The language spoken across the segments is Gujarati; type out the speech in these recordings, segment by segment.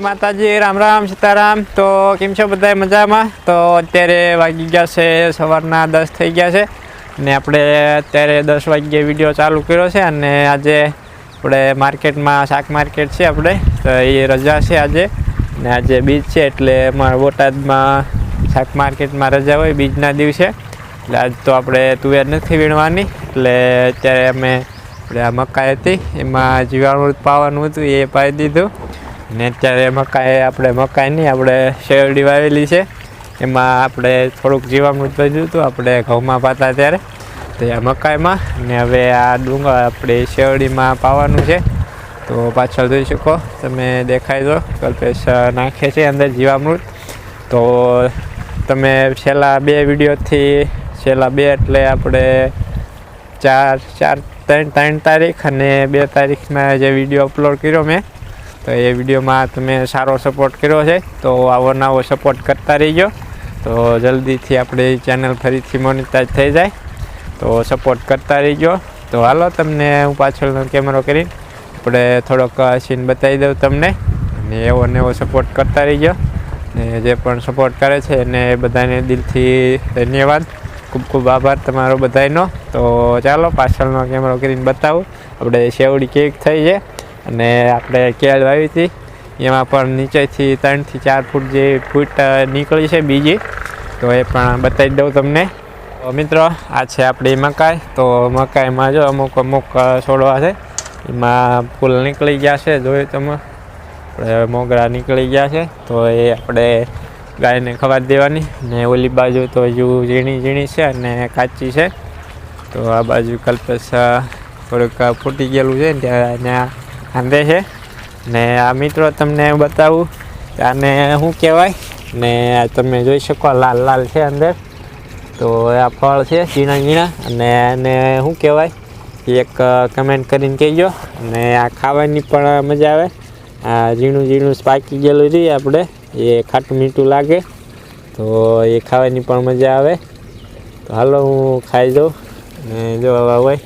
માતાજી, રામ રામ, સીતારામ. તો કેમ છો બધા મજામાં? તો અત્યારે વાગી ગયા છે, સવારના દસ થઈ ગયા છે. ને આપણે અત્યારે દસ વાગ્યે વીડિયો ચાલુ કર્યો છે અને આજે આપણે માર્કેટમાં શાક માર્કેટ છે આપણે. તો એ રજા છે આજે. ને આજે બીજ છે, એટલે અમારા બોટાદમાં શાક માર્કેટમાં રજા હોય બીજના દિવસે. એટલે આજ તો આપણે તુવેર નથી વીણવાની. એટલે અત્યારે અમે, આપણે આ મકાઈ હતી, એમાં જીવાણુ પાવાનું હતું, એ પાઈ દીધું. ને અત્યારે મકાઈ, આપણે મકાઈ નહીં, આપણે શેરડી વાવેલી છે. એમાં આપણે થોડુંક જીવામૃત વધ્યું હતું, આપણે ઘઉંમાં પાતા ત્યારે. તો આ મકાઈમાં ને હવે આ ડુંગર આપણે શેરડીમાં પાવાનું છે. તો પાછળ જોઈ શકો, તમે દેખાઈ દો, કલ્પેશ નાખે છે અંદર જીવામૃત. તો તમે છેલ્લા બે વિડીયોથી, છેલ્લા બે એટલે આપણે ચાર ચાર, ત્રણ ત્રણ તારીખ અને બે તારીખના જે વીડિયો અપલોડ કર્યો મેં તો એ વિડીયોમાં તમે સારો સપોર્ટ કર્યો છે, તો આવો નવો સપોર્ટ કરતા રહીજો. તો જલ્દીથી આપણી ચેનલ ફરીથી મોનિટાઈઝ થઈ જાય. તો સપોર્ટ કરતા રહીજો. તો હાલો, તમને હું પાછળનો કેમેરો કરીને આપણે થોડોક સીન બતાવી દઉં તમને. અને એવો ને એવો સપોર્ટ કરતા રહીજો. ને જે પણ સપોર્ટ કરે છે એને બધાને દિલથી ધન્યવાદ. ખૂબ ખૂબ આભાર તમારો બધાનો. તો ચાલો, પાછળનો કેમેરો કરીને બતાવું. આપણે શેવડી કેક થઈ છે. અને આપણે કેળ વાવી હતી. એમાં પણ નીચેથી ત્રણથી ચાર ફૂટ જે ફૂટ નીકળી છે બીજી. તો એ પણ બતાવી દઉં તમને. મિત્રો, આ છે આપણી મકાઈ. તો મકાઈમાં જો અમુક અમુક છોડવા છે. એમાં ફૂલ નીકળી ગયા છે, જોયું તમે? આપણે મોગરા નીકળી ગયા છે. તો એ આપણે ગાયને ખવા દેવાની. ને ઓલી બાજુ તો હજુ ઝીણી ઝીણી છે અને કાચી છે. તો આ બાજુ કલ્પેશ થોડુંક ફૂટી ગયેલું છે ત્યાં કાંદે છે. ને આ મિત્રો તમને બતાવું કે આને શું કહેવાય? ને તમે જોઈ શકો લાલ લાલ છે અંદર. તો આ ફળ છે, ઝીણા ઝીણા. અને આને શું કહેવાય? એક કમેન્ટ કરીને કહેજો. અને આ ખાવાની પણ મજા આવે. આ ઝીણું ઝીણું પાકી ગયેલું રહીએ આપણે. એ ખાટું મીઠું લાગે. તો એ ખાવાની પણ મજા આવે. તો હાલો હું ખાઈ જાઉં. ને જો હવે હોય.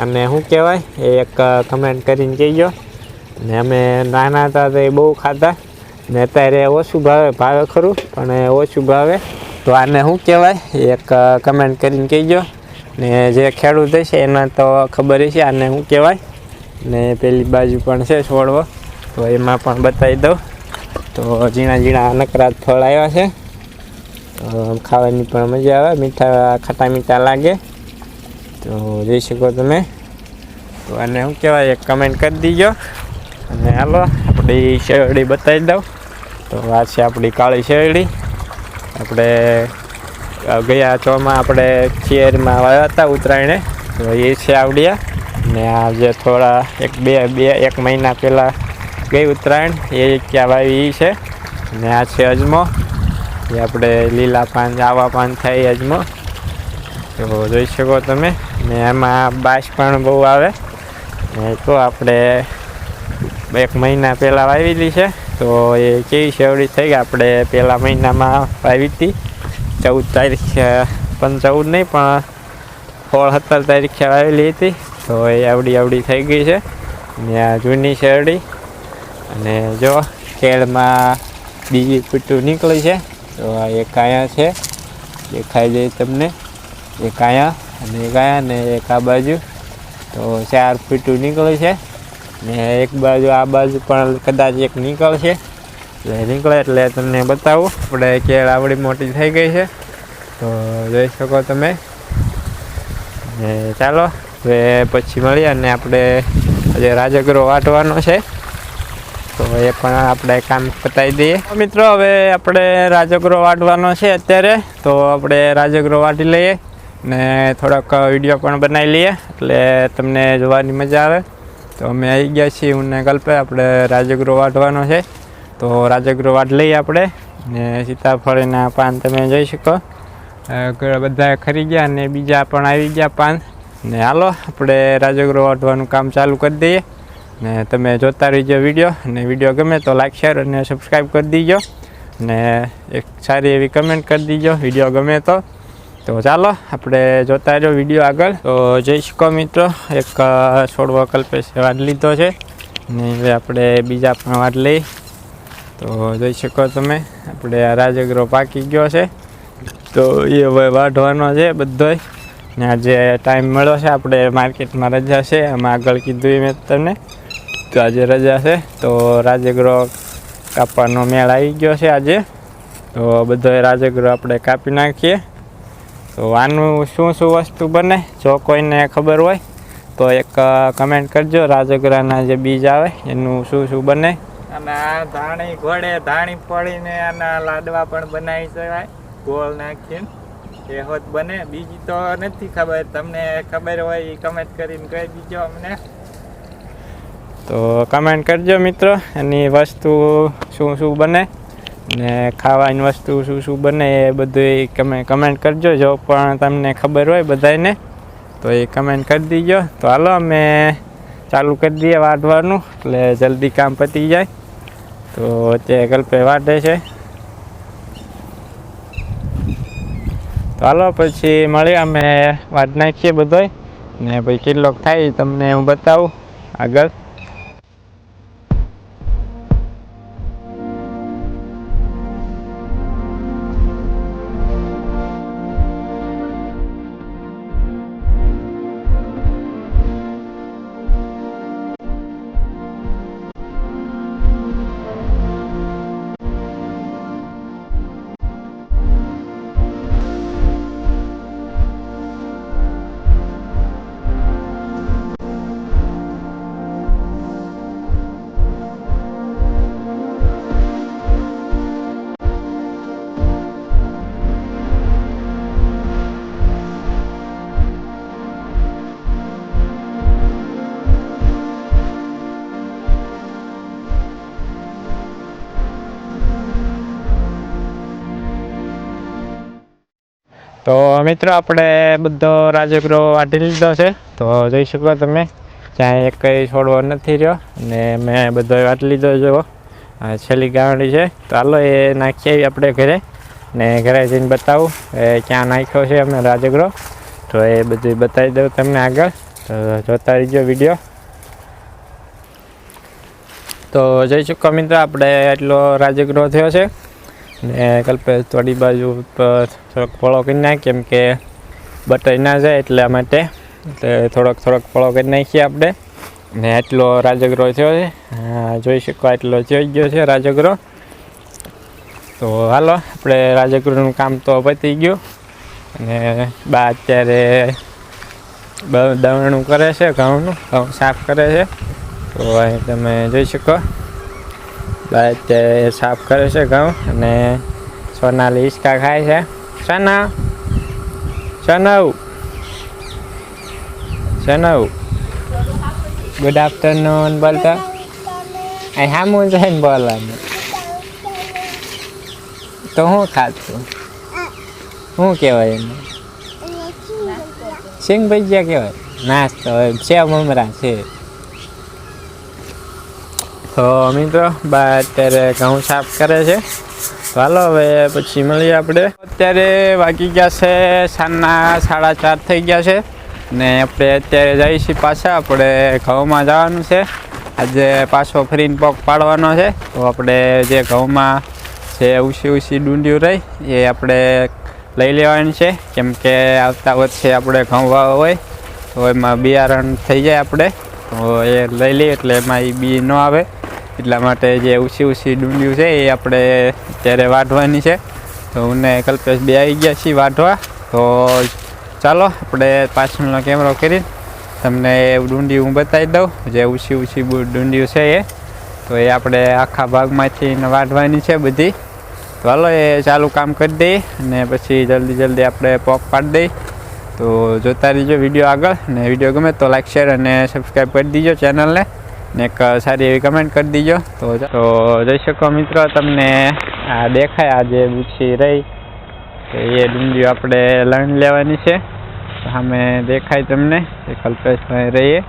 અને શું કહેવાય? એ એક કમેન્ટ કરીને કહેજો. ને અમે નાના હતા તો એ બહુ ખાતા ને અત્યારે ઓછું ભાવે ભાવે ખરું, પણ ઓછું ભાવે. તો આને શું કહેવાય? એક કમેન્ટ કરીને કહેજો. ને જે ખેડૂત છે એના તો ખબર છે આને શું કહેવાય? ને પેલી બાજુ પણ છે છોડવો. તો એમાં પણ બતાવી દઉં. તો ઝીણા ઝીણા નકરા ફળ આવ્યા છે. ખાવાની પણ મજા આવે. મીઠા, ખાટા મીઠા લાગે. તો જોઈ શકો તમે. તો આને શું કહેવાય, એક કમેન્ટ કરી દીજો. અને હાલો, આપણી શેરડી બતાવી દઉં. તો આ છે આપણી કાળી શેરડી. આપણે ગયા ચોમાં આપણે ચેરમાં વાવ્યા હતા ઉત્તરાયણે. તો એ છે આવડિયા. ને આ જે થોડા એક બે બે, એક મહિના પહેલાં ગઈ ઉત્તરાયણ, એ ક્યાં વાવી એ છે. ને આ છે અજમો. એ આપણે લીલા પાન આવા પાન થાય અજમો. તો જોઈ શકો તમે. ને એમાં બાસ પણ બહુ આવે. ને તો આપણે એક મહિના પહેલાં વાવેલી છે. તો એ કેવી શેવડી થઈ ગઈ. આપણે પહેલા મહિનામાં વાવી હતી. ચૌદ તારીખે, પણ ચૌદ નહીં, પણ સોળ, સત્તર તારીખે વાવેલી હતી. તો એ આવડી આવડી થઈ ગઈ છે. ને આ જૂની શેરડી અને જો ખેડમાં બીજી પીટું નીકળી છે. તો આ એક અહીંયા છે. દેખાઈ જાય તમને. એક અહીંયા અને ગયા ને એક આ બાજુ. તો ચાર પીટું નીકળે છે. ને એક બાજુ આ બાજુ પણ કદાચ એક નીકળશે. એટલે નીકળે એટલે તમને બતાવું. આપણે કેળ આવડી મોટી થઈ ગઈ છે. તો જોઈ શકો તમે. ને ચાલો, હવે પછી મળીએ અને આપણે આજે રાજગરો વાટવાનો છે. તો એ પણ આપણે કામ પતાવી દઈએ. મિત્રો, હવે આપણે રાજગરો વાટવાનો છે અત્યારે. તો આપણે રાજગરો વાટી લઈએ. ને થોડાક વીડિયો પણ બનાવી લઈએ, એટલે તમને જોવાની મજા આવે. તો અમે આવી ગયા છીએ હું ને કલ્પે આપણે રાજગૃહ વાઢવાનો છે. તો રાજગૃહ વાઢ લઈએ આપણે, ને સીતાફળીના પાન તમે જોઈ શકો. બધા ખરી ગયા અને બીજા પણ આવી ગયા પાન. ને હાલો, આપણે રાજગૃહ વાઢવાનું કામ ચાલુ કરી દઈએ. ને તમે જોતા રહીજો વીડિયો અને વીડિયો ગમે તો લાઈક શેર અને સબસ્ક્રાઈબ કરી દીજો. ને એક સારી એવી કમેન્ટ કરી દીજો વીડિયો ગમે તો. તો ચાલો આપણે જોતા જો વીડિયો આગળ. તો જઈ શકો મિત્રો એક અ, કલ્પેશે વાડ લીધો છે. ને હવે આપણે બીજા પણ વાત લઈ. તો જોઈ શકો તમે આપણે આ રાજગરો પાકી ગયો છે. તો એ હવે વાઢવાનો છે બધોય. ને આજે ટાઈમ મળ્યો છે આપણે માર્કેટમાં રજા છે. આમાં આગળ કીધું મેં તમને. તો આજે રજા છે. તો રાજગરો કાપવાનો મેળ આવી ગયો છે આજે. તો બધો રાજગરો આપણે કાપી નાખીએ. તો આનું શું શું વસ્તુ બને જો કોઈને ખબર હોય તો એક કમેન્ટ કરજો. રાજગરાના જે બીજ આવે એનું શું શું બને? અને આ ધાણી ઘોડે ધાણી પડીને આના લાડવા પણ બનાવી શકાય. ગોળ નાખીને એ હોત બને. બીજી તો નથી ખબર. તમને ખબર હોય એ કમેન્ટ કરીને કહી દીજો અમને. તો કમેન્ટ કરજો મિત્રો. એની વસ્તુ શું શું બને? ને ખાવાની વસ્તુ શું શું બને એ બધું તમે કમેન્ટ કરજો. જો પણ તમને ખબર હોય બધાને તો એ કમેન્ટ કરી દીજો. તો હાલો, અમે ચાલુ કરી દઈએ વાટવાનું, એટલે જલ્દી કામ પતી જાય. તો અત્યારે કલ્પે વાટે છે. તો હાલો, પછી મળીએ અમે. વાટ નાખીએ બધોય. ને પછી કેટલોક થાય તમને હું બતાવું આગળ. મિત્રો, આપણે બધો રાજગરો વાટી લીધો છે. તો જોઈ શકો તમે ત્યાં એક કંઈ છોડવો નથી રહ્યો. અને મેં બધો વાટી લીધો જુઓ. છેલ્લી ગાંડી છે. તો હાલો એ નાખી આપણે ઘરે. ને ઘરે જઈને બતાવું, એ ક્યાં નાખ્યો છે અમે રાજગરો તો એ બધું બતાવી દઉં તમને આગળ. તો જોતા રહીજો વીડિયો. તો જોઈ શકો મિત્રો, આપણે એટલો રાજગરો થયો છે. ને કલ્પેશ થોડી બાજુ પર થોડોક ફળો કરી નાખ કેમ કે બટાઈ ના જાય એટલા માટે. એટલે થોડોક થોડોક ફળો કરી નાખીએ આપણે. ને એટલો રાજગરો થયો છે. જોઈ શકો એટલો થઈ ગયો છે રાજગરો. તો હાલો, આપણે રાજગરોનું કામ તો પતી ગયું. અને બા અત્યારે દવણું કરે છે, ઘઉંનું, ઘઉં સાફ કરે છે. તો અહીં તમે જોઈ શકો. અત્યારે સાફ કરે છે ઘઉં અને સોનાલી હિંચકા ખાય છે. સોના. સનવ. સનવ. ગુડ આફ્ટરનૂન બોલતા. અહીં હામું છે ને બોલવાનું. તો હું ખાતું શું કહેવાય એને? સિંગ ભજીયા કહેવાય. નાસ્તો સેવ મમરા છે. તો મિત્રો, બા અત્યારે ઘઉં સાફ કરે છે. તો હાલો, હવે પછી મળીએ આપણે. અત્યારે વાગી ગયા છે સાંજના સાડા ચાર થઈ ગયા છે. ને આપણે અત્યારે જઈએ પાછા, આપણે ઘઉંમાં જવાનું છે. આજે પાછો ફરીને પગ પાડવાનો છે. તો આપણે જે ઘઉંમાં જે ઉછી ઉછી ડુંડિયું રહી, એ આપણે લઈ લેવાની છે. કેમ કે આવતા વર્ષે આપણે ઘઉં વાવા હોય, તો એમાં બિયારણ થઈ જાય આપણે. તો એ લઈ લઈએ, એટલે એમાં એ બી ન આવે. એટલા માટે જે ઉછી ઉછી ડુંડિયું છે એ આપણે અત્યારે વાઢવાની છે. તો હું ને કલ્પેશ બે આવી ગયા છીએ વાઢવા. તો ચાલો, આપણે પાછળનો કેમેરો કરી તમને એ ડુંડિયું હું બતાવી દઉં. જે ઉછી ઉછી ડુંડિયું છે એ. તો એ આપણે આખા ભાગમાંથી વાઢવાની છે બધી. તો હાલો, એ ચાલુ કામ કરી દઈએ અને પછી જલ્દી જલ્દી આપણે પોપ પાડી દઈએ. તો જોતા રહીજો વીડિયો આગળ. ને વીડિયો ગમે તો લાઈક શેર અને સબસ્ક્રાઈબ કરી દીજો ચેનલને ને એક સારી એવી કમેન્ટ કરી દીજો. તો તો જોઈ શકો મિત્રો, તમને આ દેખાય, આ જે બુછી રહી, તો એ ડુંગળી આપણે લણ લેવાની છે. સામે દેખાય તમને, એ કલ્પેશભાઈ રહીએ.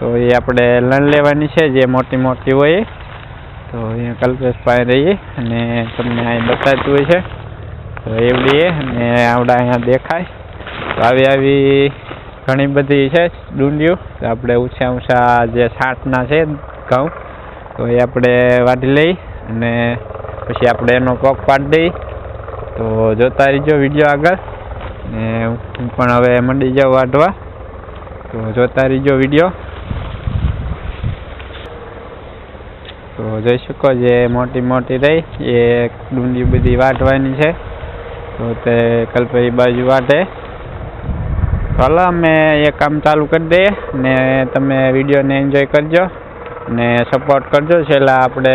તો એ આપણે લણ લેવાની છે, જે મોટી મોટી હોય. તો અહીંયા કલ્પેશભાઈ રહીએ, અને તમને અહીં બતાવતું હોય છે. તો એવડી અને આવડા અહીંયા દેખાય. તો આવી આવી ઘણી બધી છે ડુંડિયું. આપણે ઊંચા ઊંચા જે છાંટના છે ઘઉં, તો એ આપણે વાઢી લઈ અને પછી આપણે એનો કોક પાડી દઈ. તો જોતા રહીજો વીડિયો આગળ. ને હું પણ હવે મંડી જાઉં વાઢવા. તો જોતા રહીજો વીડિયો. તો જોઈ શકો જે મોટી મોટી રહી, એ ડુંડી બધી વાટવાની છે. તો તે કલ્પેરી બાજુ વાટે ચાલો અમે એ કામ ચાલુ કરી દઈએ ને તમે વિડીયોને એન્જોય કરજો ને સપોર્ટ કરજો. છેલ્લા આપણે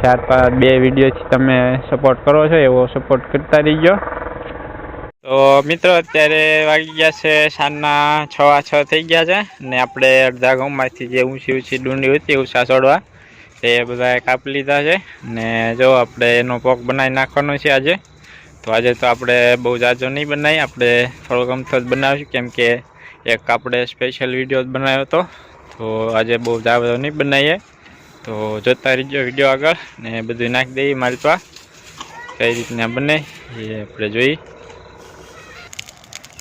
ચાર પાંચ બે વિડીયોથી તમે સપોર્ટ કરો છો, એવો સપોર્ટ કરતા રહીજો. તો મિત્રો, અત્યારે વાગી ગયા છે સાંજના છ આ છ થઈ ગયા છે ને આપણે અડધા ગામમાંથી જે ઊંચી ઊંચી ડુંડી હતી ઉષા છોડવા એ બધા કાપી લીધા છે. ને જો આપણે એનો પોક બનાવી નાખવાનો છે આજે. તો આજે તો આપણે બહુ જાજો નહીં બનાવી આપણે થોડોક અમથો જ બનાવીશું. કેમ કે એક આપણે સ્પેશિયલ વીડિયો જ બનાવ્યો હતો. તો આજે બહુ જાજો નહીં બનાવીએ. તો જોતા રહીજો વીડિયો આગળ ને બધું નાખી દઈએ મારી તો કઈ રીતના બને એ આપણે જોઈ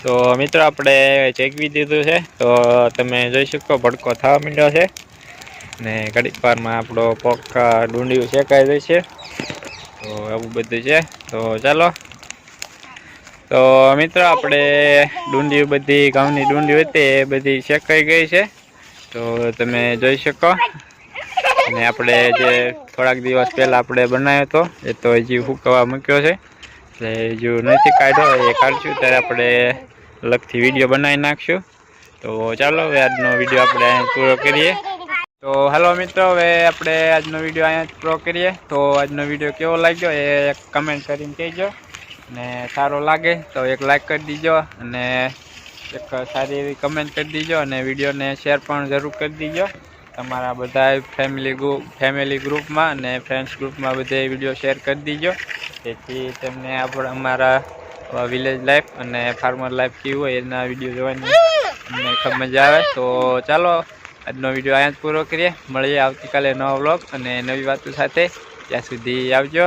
તો મિત્રો આપણે ચેકવી દીધું છે. તો તમે જોઈ શકો ભડકો થવા માંડ્યો છે. ને ઘડીક વારમાં આપણો પોક ડુંડિયું શેકાઈ જશે. તો એવું બધું છે. તો ચાલો. તો મિત્રો, આપણે ડુંડી બધી, ઘઉંની ડુંડી હતી એ બધી શેકાઈ ગઈ છે. તો તમે જોઈ શકો. અને આપણે જે થોડાક દિવસ પહેલાં આપણે બનાવ્યો હતો, એ તો હજી હુકવા મૂક્યો છે. એટલે હજુ નથી કાઢ્યો, એ કાઢશું, ત્યારે આપણે અલગથી વીડિયો બનાવી નાખશું. તો ચાલો, હવે આજનો વીડિયો આપણે પૂરો કરીએ. તો હાલો મિત્રો, હવે આપણે આજનો વીડિયો અહીંયા પૂરો કરીએ. તો આજનો વીડિયો કેવો લાગ્યો, એ કમેન્ટ કરીને કહેજો. ને સારો લાગે તો એક લાઈક કરી દીજો અને એક સારી એવી કમેન્ટ કરી દીજો અને વિડીયોને શેર પણ જરૂર કરી દીજો. તમારા બધા ફેમિલી ગ્રુપ ફેમિલી ગ્રુપમાં અને ફ્રેન્ડ્સ ગ્રુપમાં બધે વીડિયો શેર કરી દીજો. જેથી તેમને આપણે, અમારા વિલેજ લાઈફ અને ફાર્મર લાઈફ કેવી હોય એના વીડિયો જોવાની અમને ખૂબ મજા આવે. તો ચાલો, આજનો વીડિયો અહીંયા જ પૂરો કરીએ. મળીએ આવતીકાલે નવો વ્લોગ અને નવી વાતો સાથે. ત્યાં સુધી આવજો.